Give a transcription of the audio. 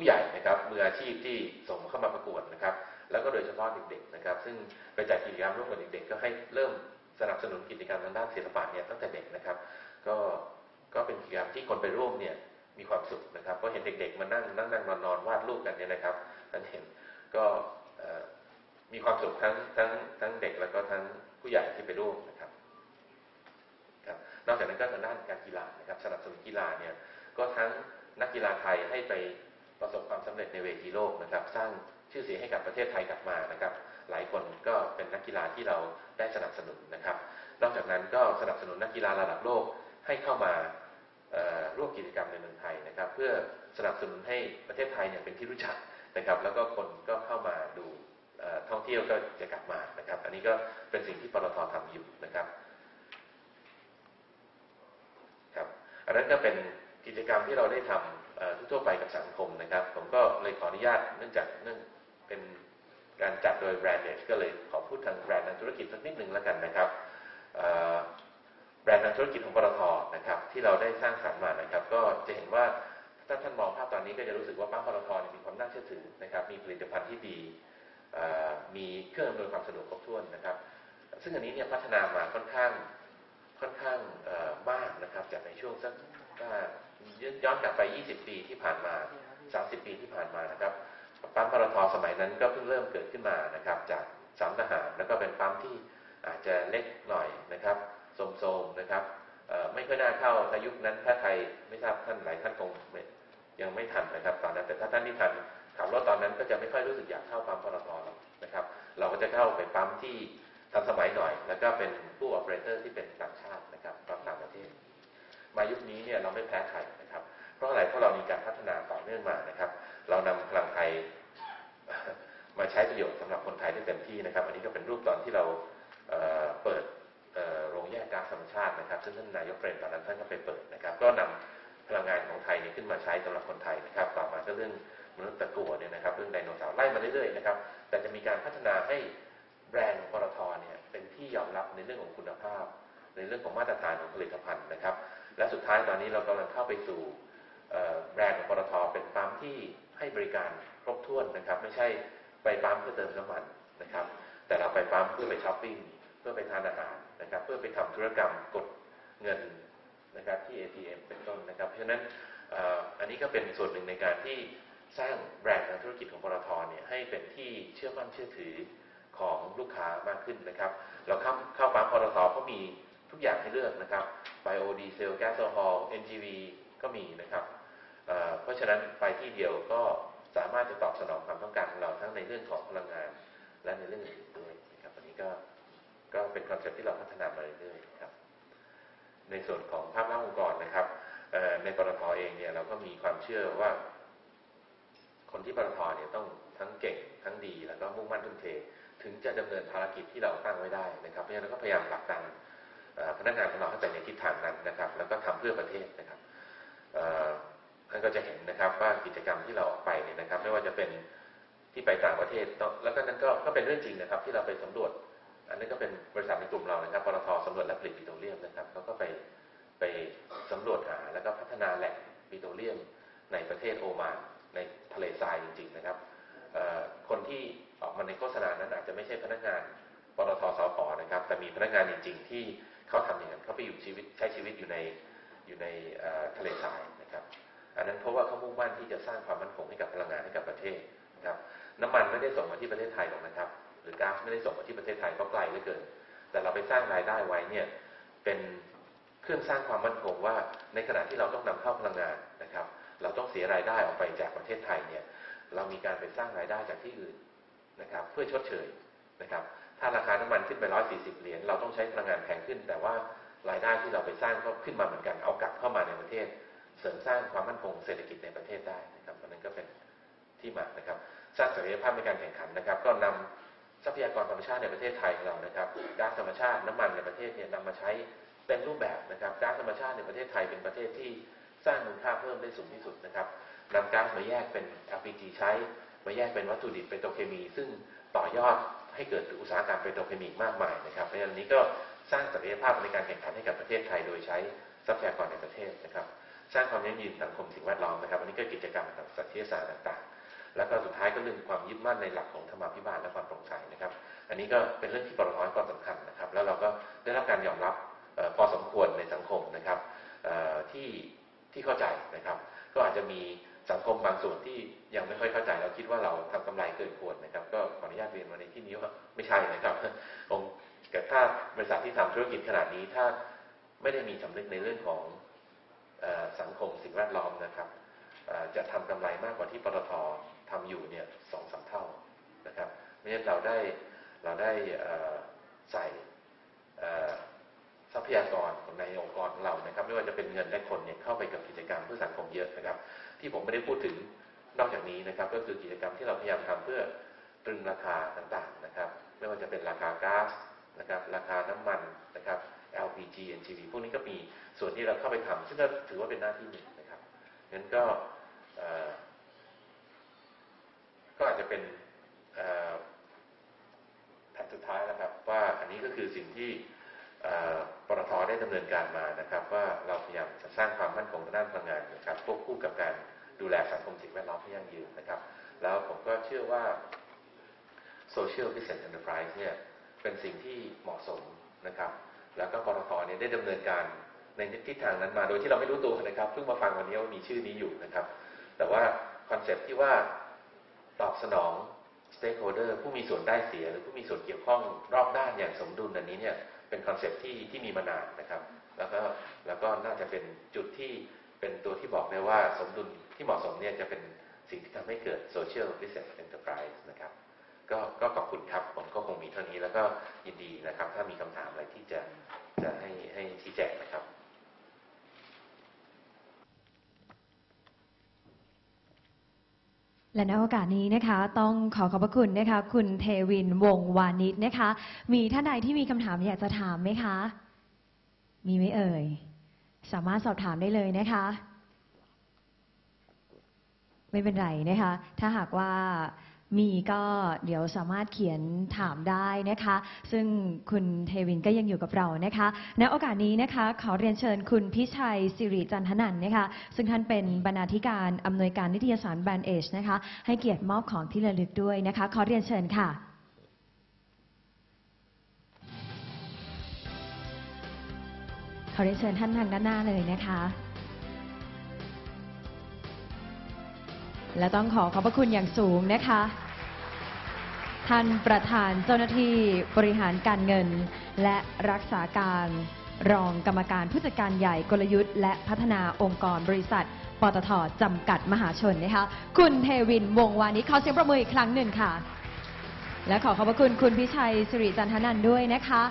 ผู้ใหญ่นะครับมืออาชีพที่ส่งเข้ามาประกวดนะครับ แล้วก็โดยเฉพาะเด็กๆนะครับ ซึ่งไปจัดกิจกรรมร่วมกับเด็กๆก็ให้เริ่มสนับสนุนกิจกรรมทางด้านศิลปะเนี่ยตั้งแต่เด็กนะครับ ก็ก็เป็นกิจกรรมที่คนไปร่วมเนี่ยมีความสุขนะครับ ก็เห็นเด็กๆมานั่งนั่งนั่งนอนนอนวาดรูปกันเนี่ยนะครับท่านเห็นก็มีความสุขทั้งทั้งทั้งเด็กแล้วก็ทั้งผู้ใหญ่ที่ไปร่วมนะครับครับ นอกจากนั้นก็ทางด้านการกีฬานะครับ สนับสนุนกีฬาเนี่ยก็ทั้งนักกีฬาไทยให้ไป ประสบความสำเร็จในเวทีโลกนะครับ สร้างชื่อเสียงให้กับประเทศไทยกลับมานะครับ หลายคนก็เป็นนักกีฬาที่เราได้สนับสนุนนะครับ นอกจากนั้นก็สนับสนุนนักกีฬาระดับโลกให้เข้ามาร่วมกิจกรรมในเมืองไทยนะครับ เพื่อสนับสนุนให้ประเทศไทยเนี่ยเป็นที่รู้จักนะครับ แล้วก็คนก็เข้ามาดูท่องเที่ยวก็จะกลับมานะครับ อันนี้ก็เป็นสิ่งที่ปตททำอยู่นะครับครับ อันนั้นก็เป็นกิจกรรมที่เราได้ทำ ทั่วไปกับสังคมนะครับ ผมก็เลยขออนุญาตเนื่องจากเนื่องเป็นการจัดโดยแบรนด์เนก็เลยขอพูดทางแบรนด์ทางธุรกิจสักนิดหนึ่งแล้วกันนะครับแบรนด์ทางธุรกิจของปตทนะครับ ที่เราได้สร้างสรรค์มานะครับ ก็จะเห็นว่าถ้าท่านมองภาพตอนนี้ก็จะรู้สึกว่าปั๊มปตทมีความน่าเชื่อถือนะครับ มีผลิตภัณฑ์ที่ดีมีเครื่องอำนวยความสะดวกครบถ้วนนะครับ ซึ่งอันนี้เนี่ยพัฒนามาค่อนข้างค่อนข้างมากนะครับจากในช่วงสัก ย้อนกลับไป 20 ปีที่ผ่านมา 30 ปีที่ผ่านมานะครับปั๊มปตทสมัยนั้นก็เพิ่งเริ่มเกิดขึ้นมานะครับ จากสามทหารแล้วก็เป็นปั๊มที่อาจจะเล็กหน่อยนะครับโสมๆนะครับไม่ค่อยน่าเข้าในยุคนั้นถ้าใครไม่ทราบท่านหลายท่านคงยังไม่ทันนะครับ ตอนนั้นแต่ถ้าท่านที่ทันขับรถตอนนั้นก็จะไม่ค่อยรู้สึกอยากเข้าปั๊มปตทนะครับ เราก็จะเข้าไปปั๊มที่ทันสมัยหน่อย แล้วก็เป็นผู้ออเปอเรเตอร์ที่เป็นต่างชาตินะครับปั๊มต่างประเทศ มายุคนี้เนี่ยเราไม่แพ้ใครนะครับ เพราะอะไรเพราะเรามีการพัฒนาต่อเนื่องมานะครับ เรานำพลังไทยมาใช้ประโยชน์สำหรับคนไทยได้เต็มที่นะครับ อันนี้ก็เป็นรูปตอนที่เราเปิดโรงแยกก๊าซธรรมชาตินะครับ ซึ่งท่านนายกเปรมตอนนั้นท่านก็ไปเปิดนะครับ ก็นำพลังงานของไทยนี้ขึ้นมาใช้สำหรับคนไทยนะครับ ต่อมาก็เรื่องมนุษย์ตะกั่วเนี่ยนะครับ เรื่องไดโนเสาร์ไล่มาเรื่อยๆนะครับ แต่จะมีการพัฒนาให้แบรนด์ปตทเนี่ยเป็นที่ยอมรับในเรื่องของคุณภาพ ในเรื่องของมาตรฐานของผลิตภัณฑ์นะครับ และสุดท้ายตอนนี้เรากำลังเข้าไปสู่แบรนด์ของปตทเป็นปั๊มที่ให้บริการครบถ้วนนะครับ ไม่ใช่ไปปั๊มเพื่อเติมน้ำมันนะครับ แต่เราไปปั๊มเพื่อไปช้อปปิ้งเพื่อไปทานอาหารนะครับ เพื่อไปทำธุรกรรมกดเงินนะครับที่ ATM เป็นต้นนะครับ เพราะฉะนั้นอันนี้ก็เป็นส่วนหนึ่งในการที่สร้างแบรนด์ทางธุรกิจของปตทเนี่ยให้เป็นที่เชื่อมั่นเชื่อถือของลูกค้ามากขึ้นนะครับ เราเข้าเข้าปั๊มปตทเขามี ทุกอย่างให้เลือกนะครับไบโอดีเซลแก๊สโซฮอล NGV ก็มีนะครับเพราะฉะนั้นไปที่เดียวก็สามารถจะตอบสนองความต้องการของเราทั้งในเรื่องของพลังงาน และในเรื่องอื่นด้วยนะครับอันนี้ก็ก็เป็นคอนเซ็ปที่เราพัฒนามาเรื่อยๆครับในส่วนของภาพลักษณ์องค์กรนะครับในปตทเองเนี่ยเราก็มีความเชื่อว่า คนที่ปตทเนี่ยต้องทั้งเก่งทั้งดีแล้วก็มุ่งมั่นทุ่มเท ถึงจะดำเนินภารกิจที่เราตั้งไว้ได้นะครับเพราะฉะนั้นเราก็พยายามผลักดัน พนักงานของเราให้ไปในทิศทางนั้นนะครับ แล้วก็ทำเพื่อประเทศนะครับท่านก็จะเห็นนะครับว่ากิจกรรมที่เราออกไปเนี่ยนะครับ ไม่ว่าจะเป็นที่ไปต่างประเทศแล้วก็นั้นก็ก็เป็นเรื่องจริงนะครับ ที่เราไปสำรวจ อันนี้ก็เป็นบริษัทในกลุ่มเรานะครับปตทสำรวจและผลิตปิโตรเลียมนะครับเขาก็ไปไปสำรวจหาแล้วก็พัฒนาแหล่งปิโตรเลียมในประเทศโอมานในทะเลทรายจริง ๆ นะครับคนที่ออกมาในโฆษณานั้นอาจจะไม่ใช่พนักงาน ปตทสพนะครับ แต่มีพนักงานจริง ๆ ที่เขาทำอย่างนั้นเขาไปอยู่ชีวิตใช้ชีวิตอยู่ในอยู่ในทะเลทรายนะครับ อันนั้นเพราะว่าเขามุ่งมั่นที่จะสร้างความมั่นคงให้กับพลังงานให้กับประเทศนะครับ น้ำมันไม่ได้ส่งมาที่ประเทศไทยหรอกนะครับ หรือก๊าซไม่ได้ส่งมาที่ประเทศไทยก็ไกลเหลือเกิน แต่เราไปสร้างรายได้ไว้เนี่ยเป็นเครื่องสร้างความมั่นคงว่าในขณะที่เราต้องนำเข้าพลังงานนะครับ เราต้องเสียรายได้ออกไปจากประเทศไทยเนี่ยเรามีการไปสร้างรายได้จากที่อื่นนะครับ เพื่อชดเชยนะครับ ถ้าราคาน้ำมันขึ้นไป140เหรียญเราต้องใช้พลังงานแพงขึ้น แต่ว่ารายได้ที่เราไปสร้างก็ขึ้นมาเหมือนกันเอากลับเข้ามาในประเทศ เสริมสร้างความมั่นคงเศรษฐกิจในประเทศได้นะครับอันนั้นก็เป็นที่มานะครับสร้างศักยภาพในการแข่งขันนะครับ ก็นำทรัพยากรธรรมชาติในประเทศไทยของเรานะครับก๊าซธรรมชาติน้ำมันในประเทศเนี่ยนำมาใช้เต็มรูปแบบนะครับก๊าซธรรมชาติในประเทศไทยเป็นประเทศที่สร้างมูลค่าเพิ่มได้สูงที่สุดนะครับนำก๊าซมาแยกเป็น LPG ใช้มาแยกเป็นวัตถุดิบเป็นโตเคมี ซึ่งต่อยอด ให้เกิดอุตสาหกรรมเปโตรเคมีมากมายนะครับเพราะฉะนั้นนี้ก็สร้างศักยภาพในการแข่งขันให้กับประเทศไทย โดยใช้ทรัพยากรในประเทศนะครับ สร้างความยั่งยืนสังคมสิ่งแวดล้อมนะครับอันนี้ก็กิจกรรมทางสัตยศาสตร์ต่างๆ แล้วก็สุดท้ายก็เรื่องความยึดมั่นในหลักของธรรมาภิบาลและความโปร่งใสนะครับ อันนี้ก็เป็นเรื่องที่ปตทให้ความสำคัญนะครับ แล้วเราก็ได้รับการยอมรับพอสมควรในสังคมนะครับที่ที่เข้าใจนะครับ ก็อาจจะมี สังคมบางส่วนที่ยังไม่ค่อยเข้าใจแล้วคิดว่าเราทำกำไรเกินควรนะครับ ก็ขออนุญาตเรียนมาในที่นี้ว่าไม่ใช่นะครับองค์ถ้าบริษัทที่ทำธุรกิจขนาดนี้ถ้าไม่ได้มีสำนึกในเรื่องของอสังคมสิ่งแวดล้อมนะครับจะทำกำไรมากกว่าที่ปตททำอยู่เนี่ยสองสามเท่านะครับไม่งั้นเราได้เราได้ใส่ ทรัพยากรของในองค์กรของเรานะครับ ไม่ว่าจะเป็นเงินและคนเนี่ยเข้าไปกับกิจกรรมเพื่อสังคมเยอะนะครับ ที่ผมไม่ได้พูดถึงนอกจากนี้นะครับ ก็คือกิจกรรมที่เราพยายามทำเพื่อตรึงราคาต่างๆนะครับ ไม่ว่าจะเป็นราคาก๊าซนะครับราคาน้ำมันนะครับ LPG NGV พวกนี้ก็มีส่วนที่เราเข้าไปทำซึ่งก็ถือว่าเป็นหน้าที่หนึ่งนะครับงั้นก็เอ่อก็อาจจะเป็นเอ่อแผนสุดท้ายแล้วครับ ว่าอันนี้ก็คือสิ่งที่ ปตทได้ดำเนินการมานะครับ ว่าเราพยายามจะสร้างความมั่นคงด้านพลังงานนะครับควบคู่กับการดูแลสังคมสิ่งแวดล้อมที่ยั่งยืนนะครับ แล้วผมก็เชื่อว่า Social Business Enterprise เนี่ยเป็นสิ่งที่เหมาะสมนะครับ แล้วก็ปตทเนี่ยได้ดำเนินการในทิศทางนั้นมา โดยที่เราไม่รู้ตัวนะครับเพิ่งมาฟังวันนี้ว่ามีชื่อนี้อยู่นะครับ แต่ว่าคอนเซ็ปต์ที่ว่าตอบสนอง Stakeholder ผู้มีส่วนได้เสียหรือผู้มีส่วนเกี่ยวข้องรอบด้านอย่างสมดุลอันนี้เนี่ย เป็นคอนเซ็ปที่ที่มีมานานนะครับ แล้วก็แล้วก็น่าจะเป็นจุดที่เป็นตัวที่บอกได้ว่าสมดุลที่เหมาะสมเนี่ยจะเป็นสิ่งที่ทำให้เกิด Social Business Enterprise นะครับก็ก็ขอบคุณครับผมก็คงมีเท่านี้แล้วก็ยินดีนะครับ ถ้ามีคำถามอะไรที่จะจะให้ให้ชี้แจงนะครับ และในโอกาสนี้นะคะต้องขอขอบพระคุณนะคะ คุณเทวินวงศ์วานิชนะคะ มีท่านใดที่มีคำถามอยากจะถามไหมคะ มีไหมเอ่ย สามารถสอบถามได้เลยนะคะ ไม่เป็นไรนะคะ ถ้าหากว่า มีก็เดี๋ยวสามารถเขียนถามได้นะคะ ซึ่งคุณเทวินก็ยังอยู่กับเรานะคะณโอกาสนี้นะคะขอเรียนเชิญคุณพิชัยสิริจันทนันนะคะซึ่งท่านเป็นบรรณาธิการอำนวยการนิตยสารแบรนด์เอชนะคะให้เกียรติมอบของที่ระลึกด้วยนะคะขอเรียนเชิญค่ะขอเรียนเชิญท่านทางด้านหน้าเลยนะคะ และต้องขอขอบพระคุณอย่างสูงนะคะ ท่านประธานเจ้าหน้าที่บริหารการเงิน และรักษาการรองกรรมการผู้จัดการใหญ่กลยุทธ์ และพัฒนาองค์กรบริษัท ปตทจำกัดมหาชนนะคะ คุณเทวินวงวานิชขอเสียงประมืออีกครั้งหนึ่งค่ะ และขอขอบพระคุณคุณพิชัยสิริจันทนันด้วยนะคะ